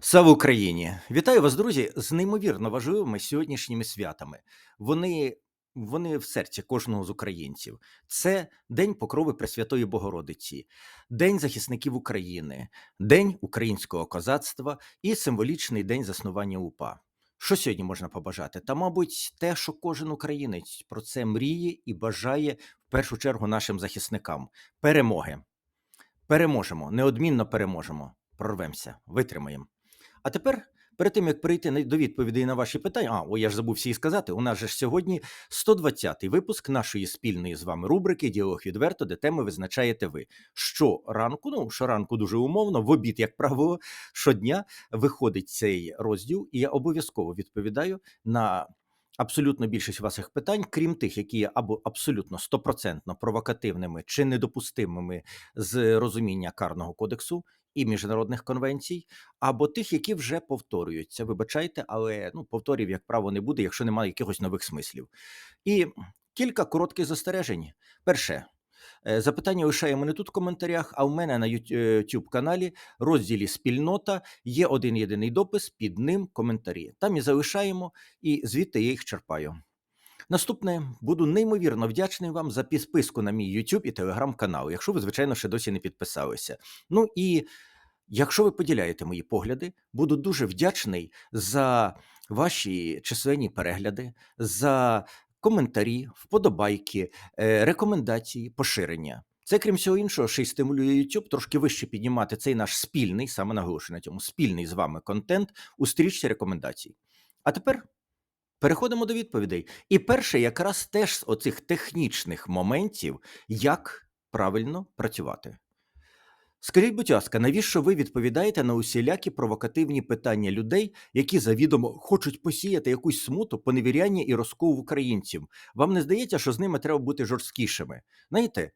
Слава Україні! Вітаю вас, друзі, з неймовірно важливими сьогоднішніми святами. Вони, вони в серці кожного з українців. Це День Покрови Пресвятої Богородиці, День захисників України, День українського козацтва і символічний день заснування УПА. Що сьогодні можна побажати? Та, мабуть, те, що кожен українець про це мріє і бажає в першу чергу нашим захисникам перемоги. Переможемо, неодмінно переможемо. Прорвемося, витримаємо. А тепер, перед тим як перейти до відповідей на ваші питання, а о, я ж забув всі сказати. У нас же ж сьогодні 120-й випуск нашої спільної з вами рубрики Діалог відверто, де теми визначаєте ви. Щоранку, ну щоранку дуже умовно, в обід, як правило, щодня виходить цей розділ, і я обов'язково відповідаю на. Абсолютно більшість ваших питань, крім тих, які є або абсолютно стопроцентно провокативними чи недопустимими з розуміння карного кодексу і міжнародних конвенцій, або тих, які вже повторюються. Вибачайте, але ну, повторів, як право, не буде, якщо немає якихось нових смислів. І кілька коротких застережень. Перше. е, Запитання лишаємо не тут в коментарях, а в мене на YouTube каналі, розділі Спільнота є один єдиний допис, під ним коментарі. Там і залишаємо, і звідти я їх черпаю. Наступне буду неймовірно вдячний вам за підписку на мій YouTube і Telegram канал, якщо ви, звичайно, ще досі не підписалися. Ну і якщо ви поділяєте мої погляди, буду дуже вдячний за ваші численні перегляди, за коментарі, вподобайки, е, рекомендації, поширення. Це, крім всього іншого, ще й стимулює YouTube трошки вище піднімати цей наш спільний, саме наголошую на цьому, спільний з вами контент у стрічці рекомендацій. А тепер Переходимо до відповідей. І перше, якраз теж з оцих технічних моментів, як правильно працювати. Скажіть, будь ласка, навіщо ви відповідаєте на усілякі провокативні питання людей, які завідомо хочуть посіяти якусь смуту, поневіряння і розкол в українців? Вам не здається, що з ними треба бути жорсткішими? Знаєте,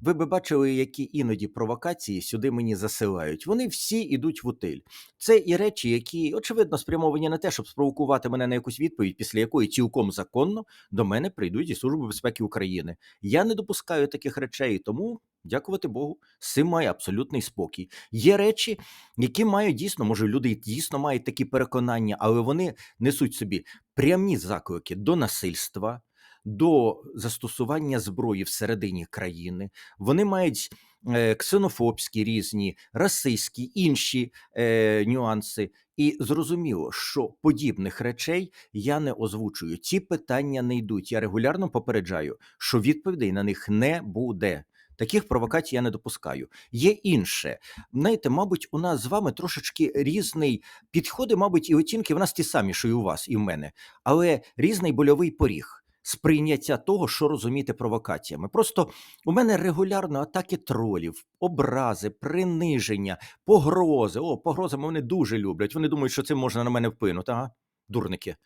ви би бачили, які іноді провокації сюди мені засилають. Вони всі йдуть в утиль. Це і речі, які очевидно спрямовані на те, щоб спровокувати мене на якусь відповідь, після якої цілком законно до мене прийдуть зі Служби безпеки України. Я не допускаю таких речей, тому дякувати Богу, з цим має абсолютний спокій. Є речі, які мають дійсно, може, люди дійсно мають такі переконання, але вони несуть собі прямі заклики до насильства. До застосування зброї всередині країни, вони мають е, ксенофобські різні, расистські інші е, нюанси. І зрозуміло, що подібних речей я не озвучую. Ці питання не йдуть. Я регулярно попереджаю, що відповідей на них не буде. Таких провокацій я не допускаю. Є інше. Знаєте, мабуть, у нас з вами трошечки різний підходи, мабуть, і оцінки в нас ті самі, що і у вас, і в мене, але різний больовий поріг сприйняття того, що розуміти провокаціями. Просто у мене регулярно атаки тролів, образи, приниження, погрози. О, погрозами вони дуже люблять. Вони думають, що цим можна на мене вплинути. Ага, дурники.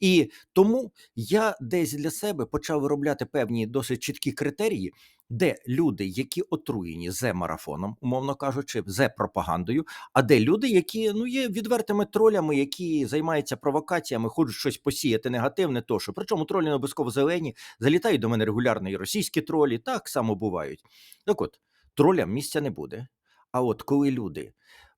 І тому я десь для себе почав виробляти певні досить чіткі критерії, де люди, які отруєні зе-марафоном, умовно кажучи, зе-пропагандою, а де люди, які ну є відвертими тролями, які займаються провокаціями, хочуть щось посіяти негативне, тощо. Причому тролі не обов'язково зелені, залітають до мене регулярно і російські тролі, так само бувають. Так от, тролям місця не буде. А от коли люди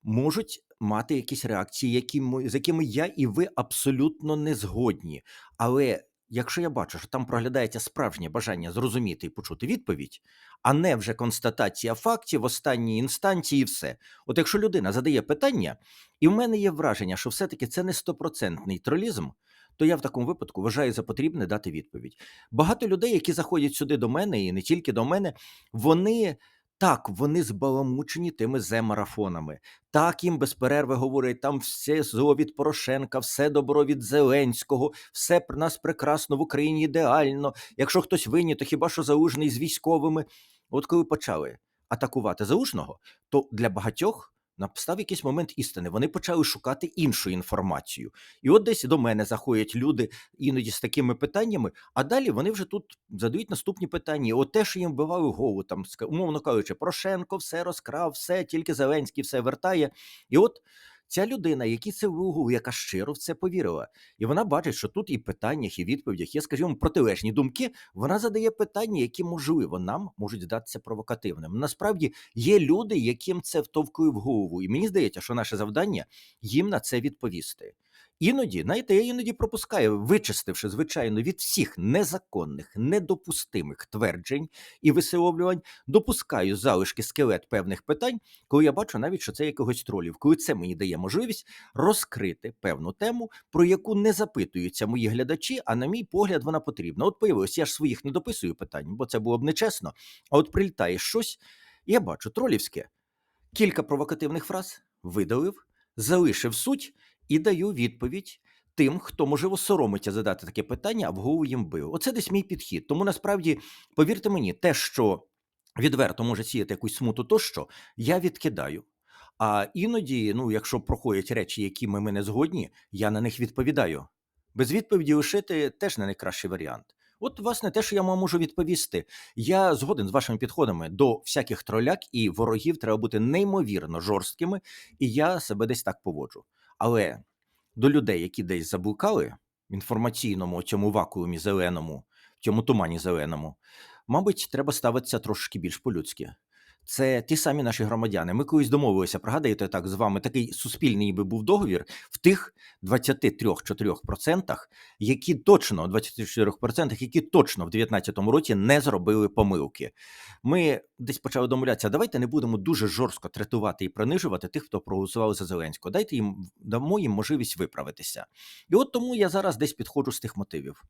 можуть мати якісь реакції, які з якими я і ви абсолютно не згодні. Але якщо я бачу, що там проглядається справжнє бажання зрозуміти і почути відповідь, а не вже констатація фактів в останній інстанції, і все. От якщо людина задає питання, і в мене є враження, що все-таки це не стопроцентний тролізм, то я в такому випадку вважаю за потрібне дати відповідь. Багато людей, які заходять сюди до мене, і не тільки до мене, вони. Так, вони збаламучені тими зе-марафонами. Так їм без перерви говорять, там все зло від Порошенка, все добро від Зеленського, все про нас прекрасно в Україні ідеально. Якщо хтось винні, то хіба що залужний з військовими. От коли почали атакувати залужного, то для багатьох настав якийсь момент істини. Вони почали шукати іншу інформацію. І от десь до мене заходять люди іноді з такими питаннями, а далі вони вже тут задають наступні питання. От те, що їм вбивали голову, там умовно кажучи, Порошенко все розкрав, все, тільки Зеленський все вертає. І от Ця людина, який це вигув, яка щиро в це повірила, і вона бачить, що тут і питаннях, і відповідях є, скажімо, протилежні думки. Вона задає питання, які можливо нам можуть здатися провокативним. Насправді є люди, яким це втовкує в голову, і мені здається, що наше завдання їм на це відповісти. Іноді, знаєте, я іноді пропускаю, вичистивши, звичайно, від всіх незаконних, недопустимих тверджень і висловлювань, допускаю залишки скелет певних питань, коли я бачу навіть, що це якогось тролів, коли це мені дає можливість розкрити певну тему, про яку не запитуються мої глядачі, а на мій погляд, вона потрібна. От появилось, я ж своїх не дописую питань, бо це було б нечесно. А от прилітає щось, і я бачу тролівське. Кілька провокативних фраз видалив, залишив суть і даю відповідь тим, хто можливо соромиться задати таке питання, а в голову їм бив. Оце десь мій підхід. Тому насправді, повірте мені, те, що відверто може сіяти якусь смуту, тощо я відкидаю. А іноді, ну, якщо проходять речі, якими ми не згодні, я на них відповідаю. Без відповіді лишити теж не найкращий варіант. От, власне, те, що я вам можу відповісти, я згоден з вашими підходами до всяких троляк і ворогів треба бути неймовірно жорсткими, і я себе десь так поводжу. Але до людей, які десь заблукали в інформаційному цьому вакуумі зеленому, в цьому тумані зеленому, мабуть, треба ставитися трошки більш по-людськи. Це ті самі наші громадяни. Ми колись домовилися, пригадуєте так з вами такий суспільний ніби був договір в тих 23-4%, які точно 24%, які точно в 2019 році не зробили помилки. Ми десь почали домовлятися, давайте не будемо дуже жорстко третувати і принижувати тих, хто проголосував за Зеленського. Дайте їм дамо їм можливість виправитися. І от тому я зараз десь підходжу з тих мотивів.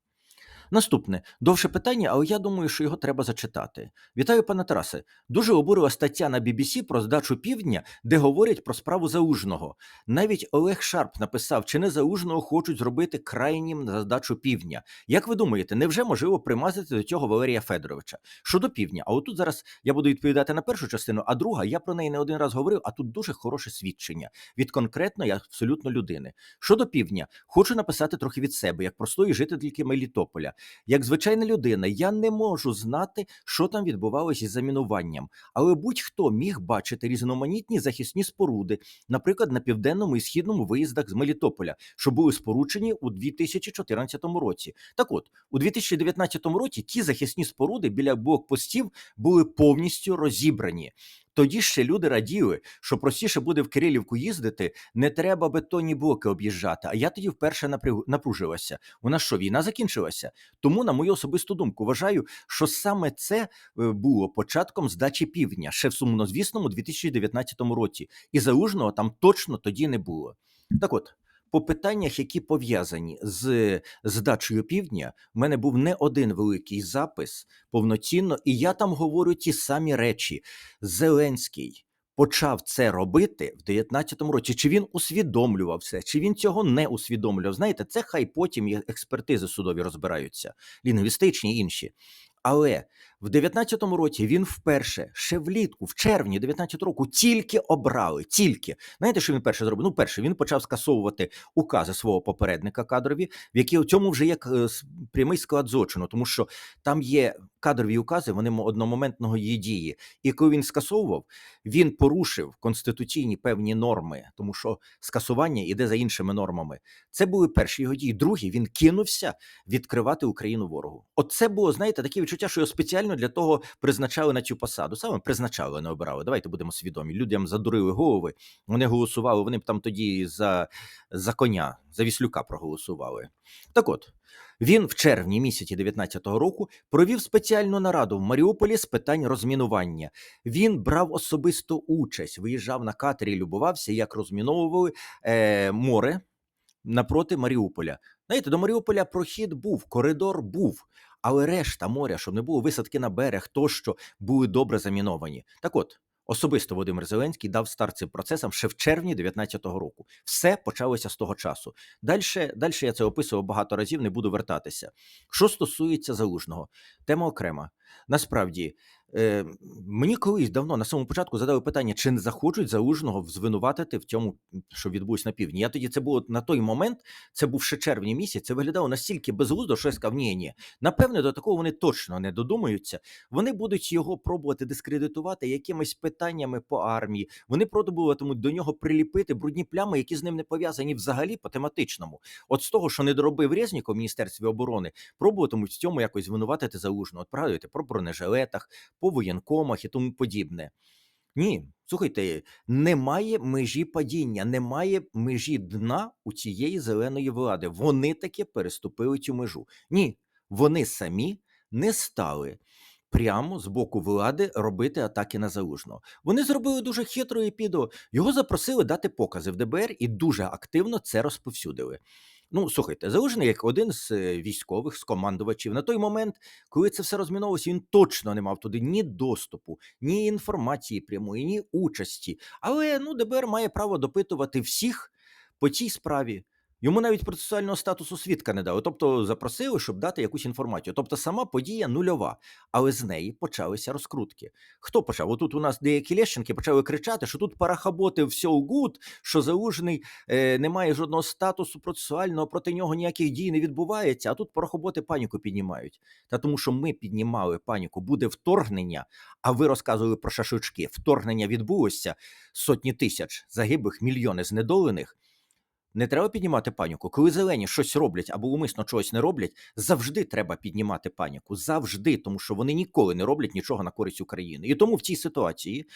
Наступне довше питання, але я думаю, що його треба зачитати. Вітаю, пане Тарасе. Дуже обурила стаття на BBC про здачу півдня, де говорять про справу Заужного. Навіть Олег Шарп написав, чи не Заужного хочуть зробити крайнім за здачу півдня. Як ви думаєте, невже можливо примазати до цього Валерія Федоровича? Щодо півдня, а отут зараз я буду відповідати на першу частину, а друга я про неї не один раз говорив. А тут дуже хороше свідчення від конкретної абсолютно людини. Щодо півдня, хочу написати трохи від себе, як простої жительки Мелітополя. Як звичайна людина, я не можу знати, що там відбувалося із замінуванням, але будь-хто міг бачити різноманітні захисні споруди, наприклад, на південному і східному виїздах з Мелітополя, що були споручені у 2014 році. Так от, у 2019 році ті захисні споруди біля блокпостів були повністю розібрані. Тоді ще люди раділи, що простіше буде в Кирилівку їздити, не треба бетонні блоки об'їжджати. А я тоді вперше напружилася. У нас що, війна закінчилася? Тому, на мою особисту думку, вважаю, що саме це е, було початком здачі півдня ще в сумнозвісному 2019 році, і залужного там точно тоді не було. Так от. По питаннях, які пов'язані з здачею півдня, в мене був не один великий запис повноцінно, і я там говорю ті самі речі. Зеленський почав це робити в 19-му році. Чи він усвідомлював це, чи він цього не усвідомлював? Знаєте, це хай потім експертизи судові розбираються, лінгвістичні інші. Але в 19-му році він вперше, ще влітку, в червні 19-го року, тільки обрали. Тільки знаєте, що він перше зробив? Ну, перше, він почав скасовувати укази свого попередника кадрові, в які у цьому вже є е, прямий склад злочину, тому що там є кадрові укази, вони одномоментного її дії. І коли він скасовував, він порушив конституційні певні норми, тому що скасування іде за іншими нормами. Це були перші його дії. Другі він кинувся відкривати Україну ворогу. От це було, знаєте, таке відчуття, що його спеціально для того призначали на цю посаду. Саме призначали, не обирали. Давайте будемо свідомі. Людям задурили голови. Вони голосували. Вони б там тоді за, за коня, за віслюка проголосували. Так от. Він в червні місяці 19-го року провів спеціальну нараду в Маріуполі з питань розмінування. Він брав особисту участь, виїжджав на катері, любувався, як розміновували е, море напроти Маріуполя. Знаєте, до Маріуполя прохід був, коридор був, але решта моря, щоб не було висадки на берег, тощо були добре заміновані. Так от. Особисто Володимир Зеленський дав старт цим процесам ще в червні 19-го року. Все почалося з того часу. Далі, далі я це описував багато разів, не буду вертатися. Що стосується залужного, тема окрема. Насправді, Е, мені колись давно на самому початку задали питання, чи не захочуть Залужного звинуватити в цьому, що відбулось на півдні. Я тоді це було на той момент, це був ще червні місяць. Це виглядало настільки безглуздо, що я сказав, ні, ні. Напевне, до такого вони точно не додумаються. Вони будуть його пробувати дискредитувати якимись питаннями по армії. Вони пробуватимуть до нього приліпити брудні плями, які з ним не пов'язані взагалі по тематичному. От з того, що не доробив Резніков в Міністерстві оборони, пробуватимуть в цьому якось звинуватити Залужного. От пригадуєте про бронежилетах, по воєнкомах і тому подібне. Ні, слухайте, немає межі падіння, немає межі дна у цієї зеленої влади. Вони таки переступили цю межу. Ні, вони самі не стали прямо з боку влади робити атаки на залужного. Вони зробили дуже хитро і підо. Його запросили дати покази в ДБР і дуже активно це розповсюдили. Ну, слухайте, Залужний як один з е, військових, з командувачів, на той момент, коли це все розміновувалося, він точно не мав туди ні доступу, ні інформації прямої, ні участі. Але ну, ДБР має право допитувати всіх по цій справі. Йому навіть процесуального статусу свідка не дали, тобто запросили, щоб дати якусь інформацію. Тобто сама подія нульова, але з неї почалися розкрутки. Хто почав? Отут у нас деякі Лещенки почали кричати, що тут парахаботи все гуд, що залужений е, не має жодного статусу процесуального, проти нього ніяких дій не відбувається. А тут парахоботи паніку піднімають. Та тому, що ми піднімали паніку, буде вторгнення. А ви розказували про шашучки. Вторгнення відбулося сотні тисяч загиблих, мільйони знедолених. Не треба піднімати паніку. Коли зелені щось роблять або умисно чогось не роблять, завжди треба піднімати паніку. Завжди, тому що вони ніколи не роблять нічого на користь України. І тому в цій ситуації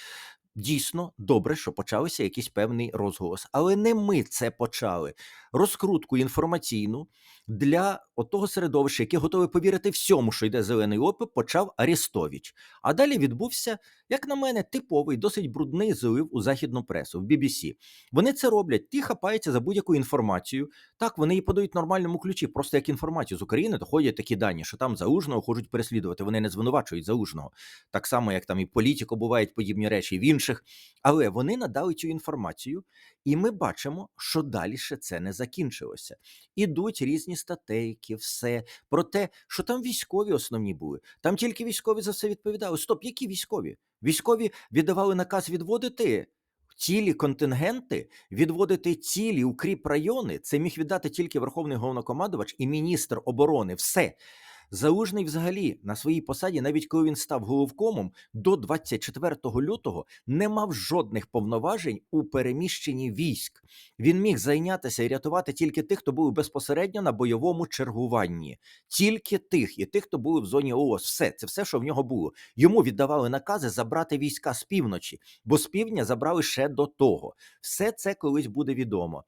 дійсно добре, що почався якийсь певний розголос. Але не ми це почали. Розкрутку інформаційну для того середовища, яке готове повірити всьому, що йде зелений опит, почав Арестович. А далі відбувся, як на мене, типовий, досить брудний злив у західну пресу в BBC. Вони це роблять, ті хапаються за будь-яку інформацію. Так, вони її подають в нормальному ключі, просто як інформацію з України доходять такі дані, що там заужного хочуть переслідувати. Вони не звинувачують заужного. Так само, як там і політико бувають подібні речі в інших. Але вони надали цю інформацію, і ми бачимо, що далі це не закінчилося. Ідуть різні статейки, все про те, що там військові основні були. Там тільки військові за все відповідали. Стоп, які військові? Військові віддавали наказ відводити. Цілі контингенти відводити цілі укріп райони. Це міг віддати тільки Верховний головнокомандувач і міністр оборони. Все Залужний взагалі на своїй посаді, навіть коли він став головкомом, до 24 лютого не мав жодних повноважень у переміщенні військ. Він міг зайнятися і рятувати тільки тих, хто був безпосередньо на бойовому чергуванні, тільки тих і тих, хто були в зоні ООС. Все це все, що в нього було. Йому віддавали накази забрати війська з півночі, бо з півдня забрали ще до того. Все це колись буде відомо.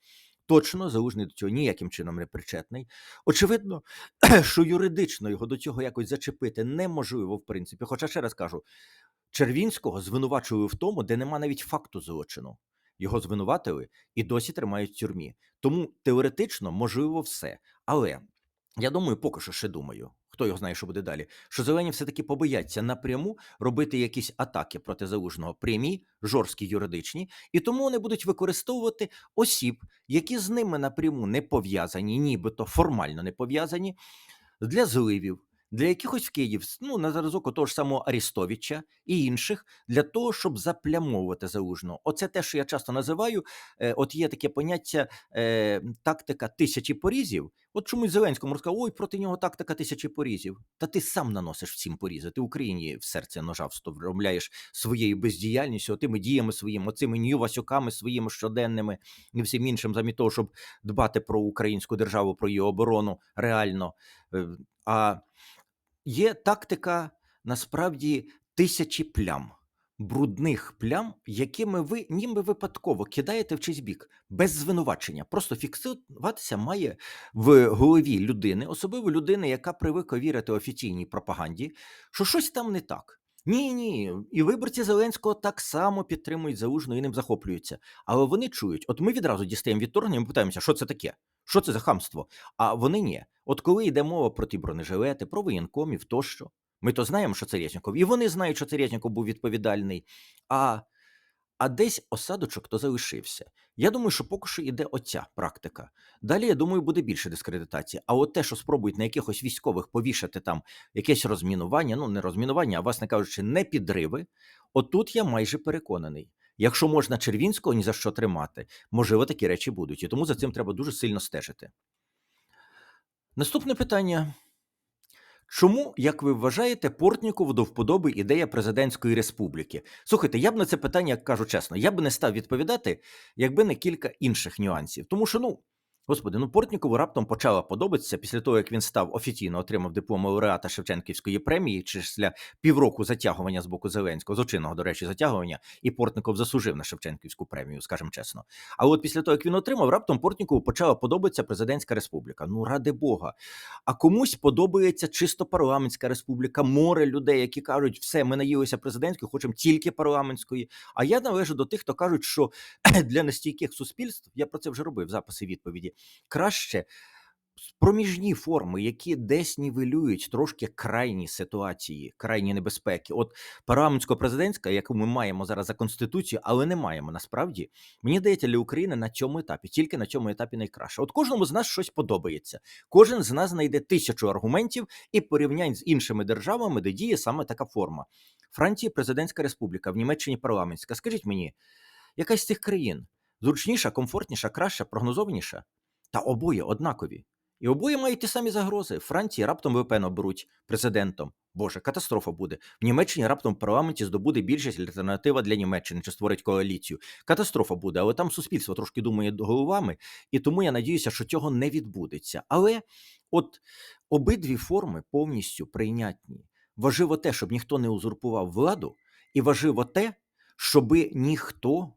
Точно залужний до цього ніяким чином не причетний. Очевидно, що юридично його до цього якось зачепити неможливо, в принципі. Хоча ще раз кажу, Червінського звинувачували в тому, де нема навіть факту злочину. Його звинуватили і досі тримають в тюрмі. Тому теоретично можливо все. Але я думаю, поки що ще думаю. Хто його знає, що буде далі? Що зелені все-таки побояться напряму робити якісь атаки проти залужного прямі, жорсткі юридичні, і тому вони будуть використовувати осіб, які з ними напряму не пов'язані, нібито формально не пов'язані, для зливів, для якихось вкидів, ну на зразок того ж самого Арістовича і інших, для того, щоб заплямовувати залужного. Оце те, що я часто називаю. Е, от є таке поняття е, тактика тисячі порізів. От чомусь Зеленському розказав, ой, проти нього тактика тисячі порізів. Та ти сам наносиш всім порізи. Ти Україні в серце ножа вставляєш своєю бездіяльністю, тими діями своїми, оцими нью-васюками своїми щоденними і всім іншим, замість того, щоб дбати про українську державу, про її оборону реально. Е, а Є тактика насправді тисячі плям, брудних плям, якими ви ніби випадково кидаєте в чийсь бік, без звинувачення. Просто фіксуватися має в голові людини, особливо людини, яка привикла вірити офіційній пропаганді, що щось там не так. Ні, ні, і виборці Зеленського так само підтримують залужно і ним захоплюються. Але вони чують, от ми відразу дістаємо відторгнення, ми питаємося, що це таке, що це за хамство. А вони ні. От коли йде мова про ті бронежилети, про воєнкомів тощо, ми то знаємо, що це Резніков, і вони знають, що це Резніков був відповідальний. А а десь осадочок то залишився. Я думаю, що поки що йде оця практика. Далі, я думаю, буде більше дискредитації. А от те, що спробують на якихось військових повішати там якесь розмінування, ну не розмінування, а власне кажучи, не підриви. Отут я майже переконаний. Якщо можна Червінського ні за що тримати, можливо, такі речі будуть. І тому за цим треба дуже сильно стежити. Наступне питання. Чому, як ви вважаєте, Портнікову до вподоби ідея президентської республіки? Слухайте, я б на це питання, як кажу чесно, я б не став відповідати, якби не кілька інших нюансів. Тому що, ну, господи, ну Портнікову раптом почала подобатися після того, як він став офіційно отримав диплом лауреата Шевченківської премії, чи після півроку затягування з боку Зеленського, злочинного, до речі, затягування, і Портніков заслужив на Шевченківську премію, скажімо чесно. А от після того, як він отримав, раптом Портнікову почала подобатися президентська республіка. Ну, ради Бога. А комусь подобається чисто парламентська республіка, море людей, які кажуть, все, ми наїлися президентської, хочемо тільки парламентської. А я належу до тих, хто кажуть, що для нестійких суспільств, я про це вже робив записи відповіді, краще проміжні форми, які десь нівелюють трошки крайні ситуації, крайні небезпеки. От парламентсько-президентська, яку ми маємо зараз за конституцією, але не маємо насправді. Мені здається, для України на цьому етапі, тільки на цьому етапі найкраще. От кожному з нас щось подобається. Кожен з нас знайде тисячу аргументів і порівнянь з іншими державами, де діє саме така форма. Франції президентська республіка, в Німеччині парламентська. Скажіть мені, яка з цих країн зручніша, комфортніша, краща, прогнозованіша? Та обоє однакові. І обоє мають ті самі загрози. Франції раптом ВП наберуть президентом. Боже, катастрофа буде. В Німеччині раптом в парламенті здобуде більшість альтернатива для Німеччини чи створить коаліцію. Катастрофа буде, але там суспільство трошки думає головами, і тому я надіюся, що цього не відбудеться. Але от обидві форми повністю прийнятні. Важливо те, щоб ніхто не узурпував владу, і важливо те, щоб ніхто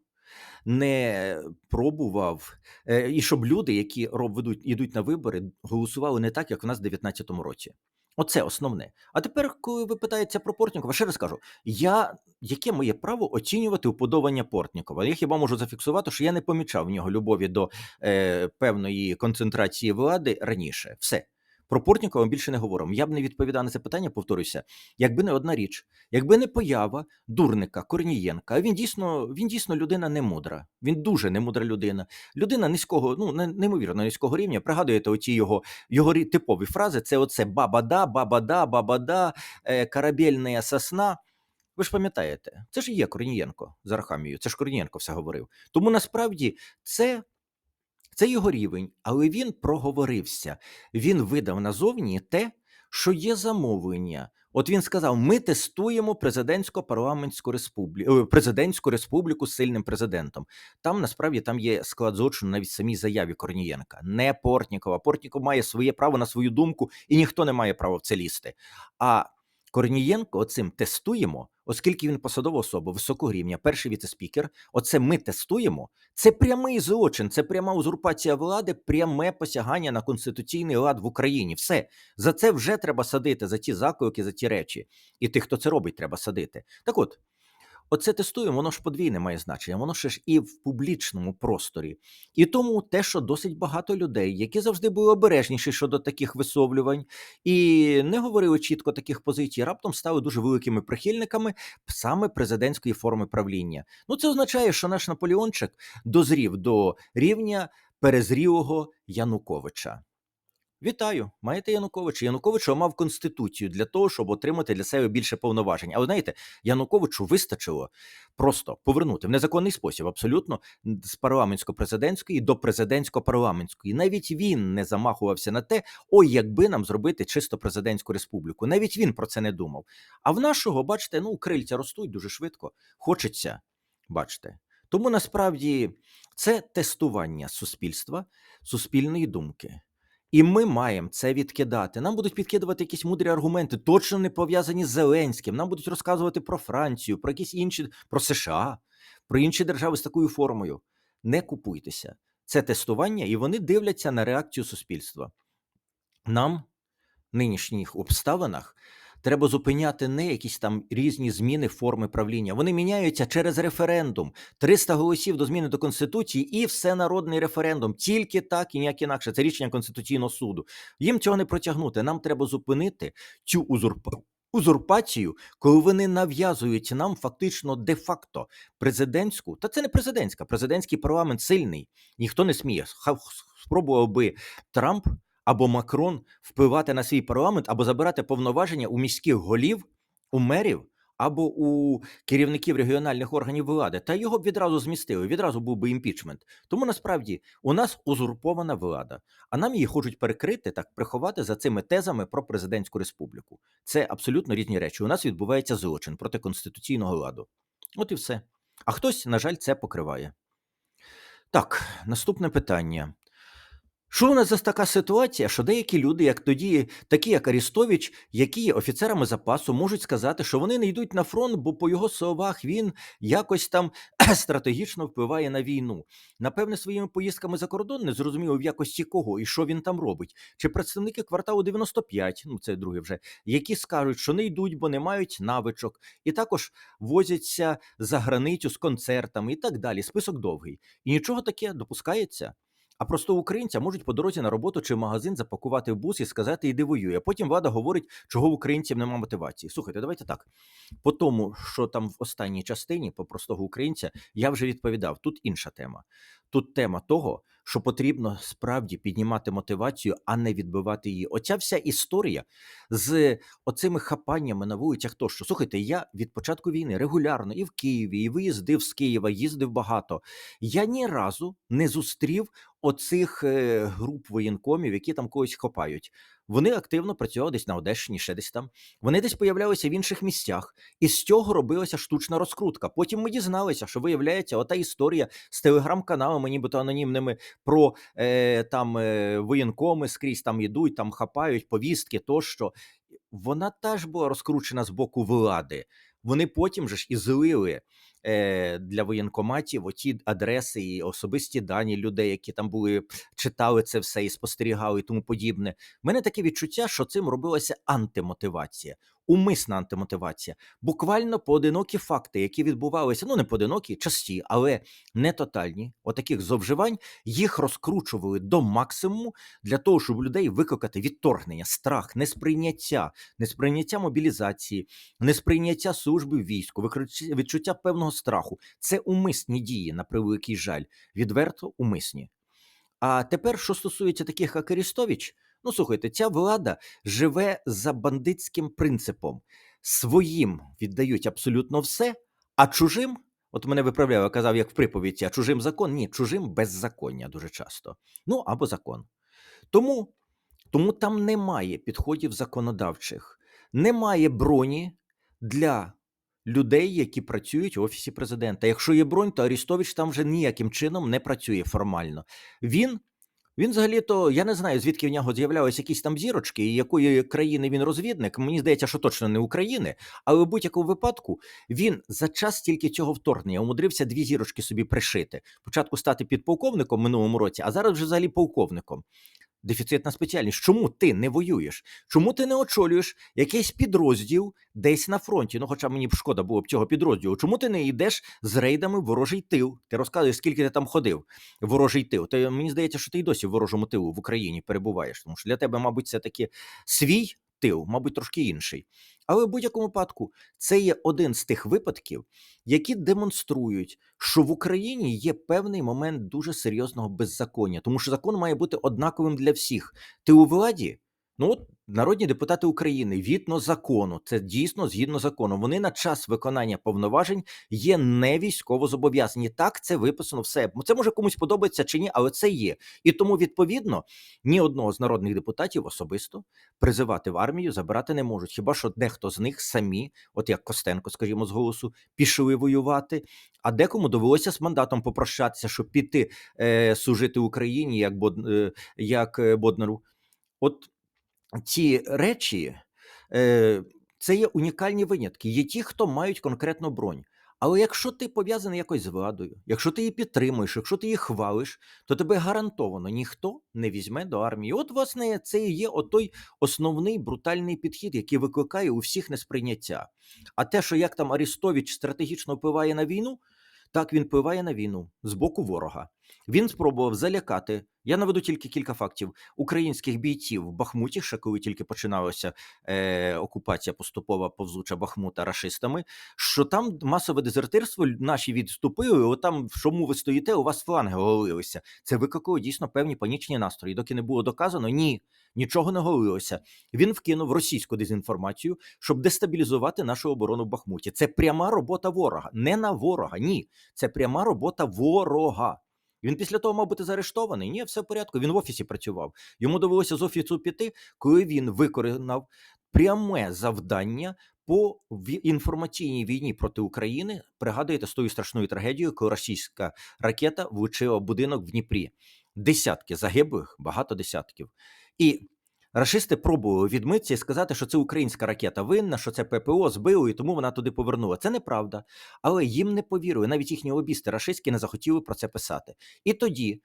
не пробував, е, і щоб люди, які ведуть, йдуть на вибори, голосували не так, як у нас в 19-му році. Оце основне. А тепер, коли ви питаєте про Портнікова, ще раз кажу: я яке моє право оцінювати уподобання Портнікова? Я хіба можу зафіксувати, що я не помічав в нього любові до е, певної концентрації влади раніше. Все. Про Портнікова більше не говоримо. Я б не відповідав на це питання, повторюся, якби не одна річ, якби не поява дурника Корнієнка. Він дійсно він дійсно людина немудра. Він дуже немудра людина. Людина низького, ну неймовірно низького рівня. Пригадуєте оці його його типові фрази: це оце баба-да, баба-да, баба-да, е, корабельна сосна. Ви ж пам'ятаєте, це ж є Корнієнко з Архамією, це ж Корнієнко все говорив. Тому насправді це, це його рівень, але він проговорився. Він видав назовні те, що є замовлення. От він сказав: ми тестуємо президентсько-парламентську республіку, президентську республіку з сильним президентом. Там насправді там є склад злочину навіть самій заяві Корнієнка, не Портнікова. Портніков має своє право на свою думку, і ніхто не має права в це лізти. А Корнієнко оцим тестуємо, оскільки він посадова особа високого рівня, перший віцеспікер. Оце ми тестуємо. Це прямий злочин, це пряма узурпація влади, пряме посягання на конституційний лад в Україні. Все за це вже треба садити за ті заклики, за ті речі. І тих, хто це робить, треба садити. Так от. Оце тестуємо, воно ж подвійне має значення, воно ще ж і в публічному просторі. І тому те, що досить багато людей, які завжди були обережніші щодо таких висловлювань, і не говорили чітко таких позицій, раптом стали дуже великими прихильниками саме президентської форми правління. Ну це означає, що наш Наполеончик дозрів до рівня перезрілого Януковича. Вітаю, маєте Януковича. Янукович мав конституцію для того, щоб отримати для себе більше повноважень. Але знаєте, Януковичу вистачило просто повернути в незаконний спосіб, абсолютно з парламентсько-президентської до президентсько-парламентської. Навіть він не замахувався на те, ой, якби нам зробити чисто президентську республіку. Навіть він про це не думав. А в нашого, бачите, ну крильця ростуть дуже швидко. Хочеться, бачите. Тому насправді це тестування суспільства, суспільної думки. І ми маємо це відкидати. Нам будуть підкидувати якісь мудрі аргументи, точно не пов'язані з Зеленським. Нам будуть розказувати про Францію, про якісь інші, про США, про інші держави з такою формою. Не купуйтеся. Це тестування, і вони дивляться на реакцію суспільства. Нам нинішніх обставинах треба зупиняти не якісь там різні зміни форми правління. Вони міняються через референдум. 300 голосів до зміни до конституції і всенародний референдум. Тільки так і ніяк інакше. Це рішення конституційного суду. Їм цього не протягнути. Нам треба зупинити цю узурпа... узурпацію, коли вони нав'язують нам фактично де-факто президентську, та це не президентська, президентський парламент сильний, ніхто не сміє. Спробував би Трамп або Макрон впливати на свій парламент або забирати повноваження у міських голів, у мерів. Або у керівників регіональних органів влади, та його б відразу змістили, відразу був би імпічмент. Тому насправді у нас узурпована влада, а нам її хочуть перекрити так, приховати за цими тезами про президентську республіку. Це абсолютно різні речі. У нас відбувається злочин проти конституційного ладу. От і все. А хтось, на жаль, це покриває. Так, наступне питання. Що у нас за така ситуація, що деякі люди, як тоді, такі як Арістович, які є офіцерами запасу, можуть сказати, що вони не йдуть на фронт, бо по його словах він якось там стратегічно впливає на війну. Напевне, своїми поїздками за кордон не зрозуміло в якості кого і що він там робить. Чи представники кварталу 95, ну це друге вже, які скажуть, що не йдуть, бо не мають навичок, і також возяться за границю з концертами і так далі. Список довгий. І нічого таке допускається. А просто українця можуть по дорозі на роботу чи в магазин запакувати в бус і сказати іди воює. Потім влада говорить, чого в українців немає мотивації. Слухайте, давайте так. По тому, що там в останній частині, по простого українця, я вже відповідав. Тут інша тема. Тут тема того, що потрібно справді піднімати мотивацію, а не відбивати її. Оця вся історія з оцими хапаннями на вулицях. Тощо слухайте, я від початку війни регулярно і в Києві, і виїздив з Києва, їздив багато. Я ні разу не зустрів оцих е, груп воєнкомів, які там когось хопають. Вони активно працювали десь на Одещині, ще десь там. Вони десь появлялися в інших місцях, і з цього робилася штучна розкрутка. Потім ми дізналися, що виявляється, ота історія з телеграм-каналами, нібито анонімними, про е, там е, воєнкоми скрізь там ідуть, там хапають повістки тощо. Вона теж була розкручена з боку влади. Вони потім же ж і злили е, для воєнкоматів оті адреси і особисті дані людей, які там були, читали це все і спостерігали, і тому подібне. У мене таке відчуття, що цим робилася антимотивація, умисна антимотивація. Буквально поодинокі факти, які відбувалися, ну не поодинокі, часті, але не тотальні, отаких зловживань, їх розкручували до максимуму для того, щоб у людей викликати відторгнення, страх, несприйняття, несприйняття мобілізації, несприйняття служби в війську, відчуття певного страху. Це умисні дії, на превеликий жаль, відверто умисні. А тепер, що стосується таких як Арістович, ну слухайте, ця влада живе за бандитським принципом. Своїм віддають абсолютно все, а чужим, от мене виправляв, казав, як в приповіді, а чужим закон, ні, чужим беззаконня дуже часто. Ну або закон. Тому, тому там немає підходів законодавчих, немає броні для людей, які працюють в офісі президента. Якщо є бронь, то Арістович там вже ніяким чином не працює формально. Він. Він взагалі-то, я не знаю, звідки в нього з'являлися якісь там зірочки, і якої країни він розвідник. Мені здається, що точно не України. Але в будь-якому випадку він за час тільки цього вторгнення умудрився дві зірочки собі пришити. Спочатку стати підполковником минулому році, а зараз вже взагалі полковником. Дефіцитна спеціальність. Чому ти не воюєш? Чому ти не очолюєш якийсь підрозділ десь на фронті? Ну, хоча мені б шкода було б цього підрозділу. Чому ти не йдеш з рейдами в ворожий тил? Ти розказуєш, скільки ти там ходив, ворожий тил. Ти мені здається, що ти й досі в ворожому тилу в Україні перебуваєш, тому що для тебе, мабуть, це таки свій тил, мабуть, трошки інший. Але в будь-якому випадку це є один з тих випадків, які демонструють, що в Україні є певний момент дуже серйозного беззаконня, тому що закон має бути однаковим для всіх. Ти у владі? Ну от народні депутати України відно закону, це дійсно згідно закону. Вони на час виконання повноважень є не військово зобов'язані. Так це виписано все. Це може комусь подобається чи ні, але це є. І тому, відповідно, ні одного з народних депутатів особисто призивати в армію забирати не можуть. Хіба що дехто з них самі, от як Костенко, скажімо, з голосу, пішли воювати, а декому довелося з мандатом попрощатися, щоб піти е, служити Україні, як, Бод, е, як е, Боднару. От ці речі е, це є унікальні винятки. Є ті, хто мають конкретну бронь. Але якщо ти пов'язаний якось з владою, якщо ти її підтримуєш, якщо ти її хвалиш, то тебе гарантовано ніхто не візьме до армії. От, власне, це і є отой основний брутальний підхід, який викликає у всіх несприйняття. А те, що як там Арістович стратегічно впливає на війну, так він впливає на війну з боку ворога. Він спробував залякати. Я наведу тільки кілька фактів українських бійців в Бахмуті, ще коли тільки починалася е, окупація поступова повзуча Бахмута рашистами, що там масове дезертирство наші відступили. От там, чому ви стоїте, у вас фланги оголилися. Це викликало дійсно певні панічні настрої. Доки не було доказано, ні, нічого не оголилося. Він вкинув російську дезінформацію, щоб дестабілізувати нашу оборону в Бахмуті. Це пряма робота ворога, не на ворога. Ні, це пряма робота ворога. Він після того мав бути заарештований. Ні, все в порядку. Він в офісі працював. Йому довелося з офісу піти, коли він виконав пряме завдання по інформаційній війні проти України. Пригадуєте з тою страшною трагедією, коли російська ракета влучила будинок в Дніпрі. Десятки загиблих, багато десятків. І рашисти пробували відмитися і сказати, що це українська ракета винна, що це ППО збило, і тому вона туди повернула. Це неправда. Але їм не повірили. Навіть їхні лобісти рашистські не захотіли про це писати. І тоді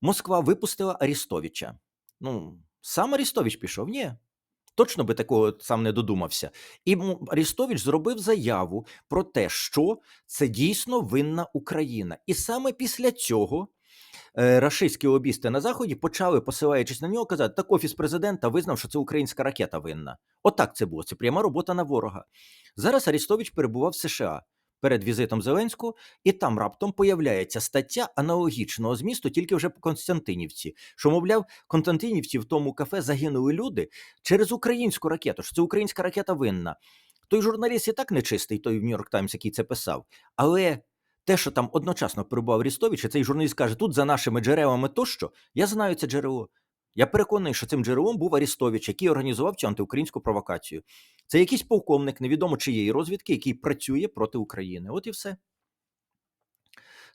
Москва випустила Арістовича. Ну, сам Арістович пішов? Ні. Точно би такого сам не додумався. І Арістович зробив заяву про те, що це дійсно винна Україна. І саме після цього рашистські лобісти на заході почали, посилаючись на нього, казати, так офіс президента визнав, що це українська ракета винна. Отак це було. Це пряма робота на ворога. Зараз Арістович перебував в США перед візитом Зеленського, і там раптом появляється стаття аналогічного змісту, тільки вже по Константинівці. Що, мовляв, Константинівці в тому кафе загинули люди через українську ракету. що Це українська ракета винна. Той журналіст і так нечистий, той в Нью-Йорк Таймс, який це писав. Але те, що там одночасно перебував Арістович, і цей журналіст каже, тут за нашими джерелами тощо, я знаю це джерело. Я переконаний, що цим джерелом був Арістович, який організував цю антиукраїнську провокацію. Це якийсь полковник, невідомо чиєї розвідки, який працює проти України. От і все.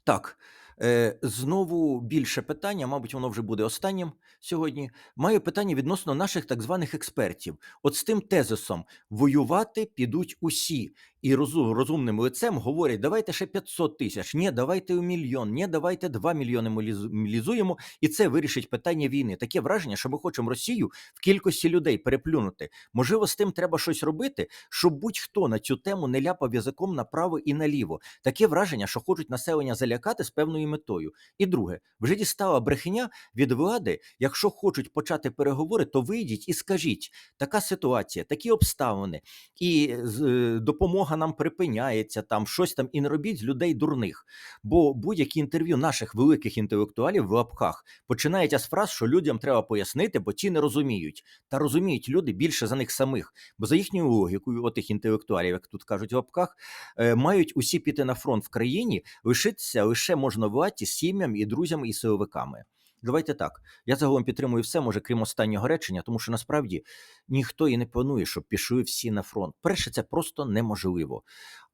Так, е, знову більше питання, мабуть, воно вже буде останнім сьогодні. Маю питання відносно наших так званих експертів. От з тим тезисом воювати підуть усі. І розу- розумним лицем говорять, давайте ще 500 тисяч, ні, давайте у мільйон, ні, давайте 2 мільйони мобіліз- мобілізуємо, і це вирішить питання війни. Таке враження, що ми хочемо Росію в кількості людей переплюнути. Можливо, з тим треба щось робити, щоб будь-хто на цю тему не ляпав язиком направо і наліво. Таке враження, що хочуть населення залякати з певною метою. І друге, вже дістала брехня від влади. Якщо хочуть почати переговори, то вийдіть і скажіть: така ситуація, такі обставини, і е, допомога нам припиняється, там щось там, і не робіть з людей дурних. Бо будь-які інтерв'ю наших великих інтелектуалів в лапках починається з фраз, що людям треба пояснити, бо ті не розуміють. Та розуміють люди більше за них самих. Бо за їхньою логікою, отих інтелектуалів, як тут кажуть в лапках, е, мають усі піти на фронт в країні, лишитися лише можновладі з сім'ям і друзями і силовиками. Давайте так. Я загалом підтримую все, може, крім останнього речення, тому що насправді ніхто і не планує, щоб пішли всі на фронт. Перше, це просто неможливо.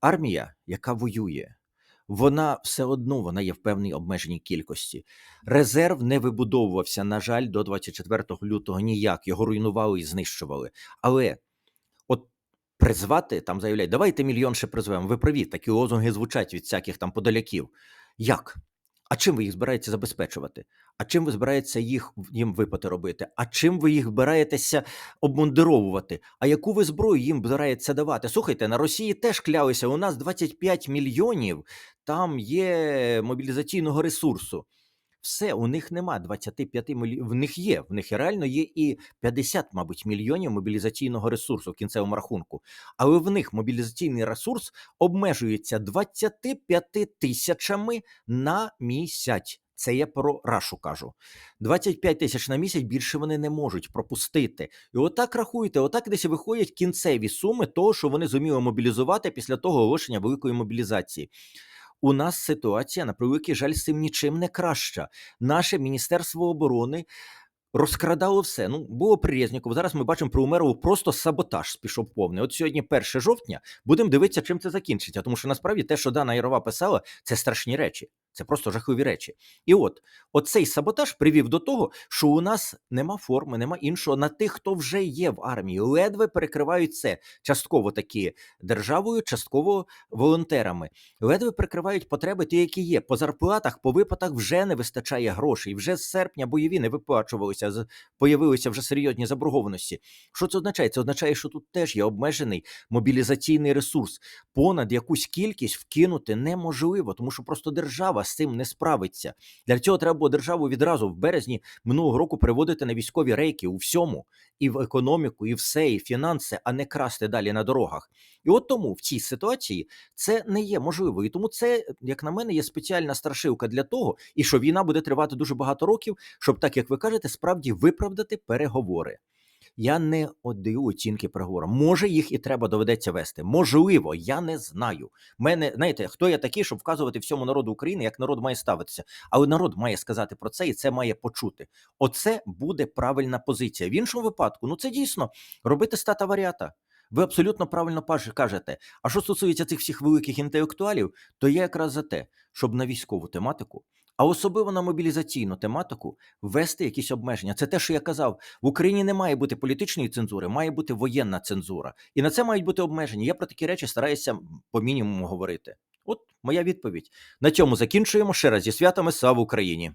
Армія, яка воює, вона все одно вона є в певній обмеженій кількості. Резерв не вибудовувався, на жаль, до 24 лютого ніяк. Його руйнували і знищували. Але от призвати там заявляють, давайте мільйон ще призвемо. Ви праві, такі лозунги звучать від всяких там подоляків. Як? А чим ви їх збираєтеся забезпечувати? А чим ви збираєтеся їх їм випити робити? А чим ви їх збираєтеся обмундировувати? А яку ви зброю їм збираєтеся давати? Слухайте, на Росії теж клялися. У нас 25 мільйонів там є мобілізаційного ресурсу. Все, у них нема 25 мільйонів. В них є, в них реально є і 50, мабуть, мільйонів мобілізаційного ресурсу в кінцевому рахунку. Але в них мобілізаційний ресурс обмежується 25 тисячами на місяць. Це я про рашу кажу. 25 тисяч на місяць більше вони не можуть пропустити. І отак рахуйте, отак десь виходять кінцеві суми того, що вони зуміли мобілізувати після того оголошення великої мобілізації. У нас ситуація, на превеликий жаль, з цим нічим не краща. Наше Міністерство оборони розкрадало все. Ну, було Резніков. Зараз ми бачимо про Умерову просто саботаж пішов повний. От сьогодні, 1 жовтня, будемо дивитися, чим це закінчиться. Тому що насправді те, що Дана Ярова писала, це страшні речі. Це просто жахливі речі. І от оцей саботаж привів до того, що у нас нема форми, нема іншого на тих, хто вже є в армії. Ледве перекривають це частково такі державою, частково волонтерами. Ледве прикривають потреби ті, які є. По зарплатах, по виплатах вже не вистачає грошей. Вже з серпня бойові не виплачувалися, з- появилися вже серйозні заборгованості. Що це означає? Це означає, що тут теж є обмежений мобілізаційний ресурс. Понад якусь кількість вкинути неможливо, тому що просто держава з цим не справиться. Для цього треба було державу відразу в березні минулого року приводити на військові рейки у всьому, і в економіку, і все, і фінанси, а не красти далі на дорогах. І от тому в цій ситуації це не є можливо. І тому це, як на мене, є спеціальна страшилка для того, і що війна буде тривати дуже багато років, щоб, так як ви кажете, справді виправдати переговори. Я не отдаю оцінки переговорам. Може, їх і треба доведеться вести. Можливо, я не знаю. Мене знаєте, хто я такий, щоб вказувати всьому народу України, як народ має ставитися. Але народ має сказати про це і це має почути. Оце буде правильна позиція. В іншому випадку, ну це дійсно робити стата варіата. Ви абсолютно правильно кажете. А що стосується цих всіх великих інтелектуалів, то я якраз за те, щоб на військову тематику, а особливо на мобілізаційну тематику, ввести якісь обмеження. Це те, що я казав. В Україні не має бути політичної цензури, має бути воєнна цензура. І на це мають бути обмеження. Я про такі речі стараюся по мінімуму говорити. От моя відповідь. На цьому закінчуємо ще раз зі святами. Слава Україні!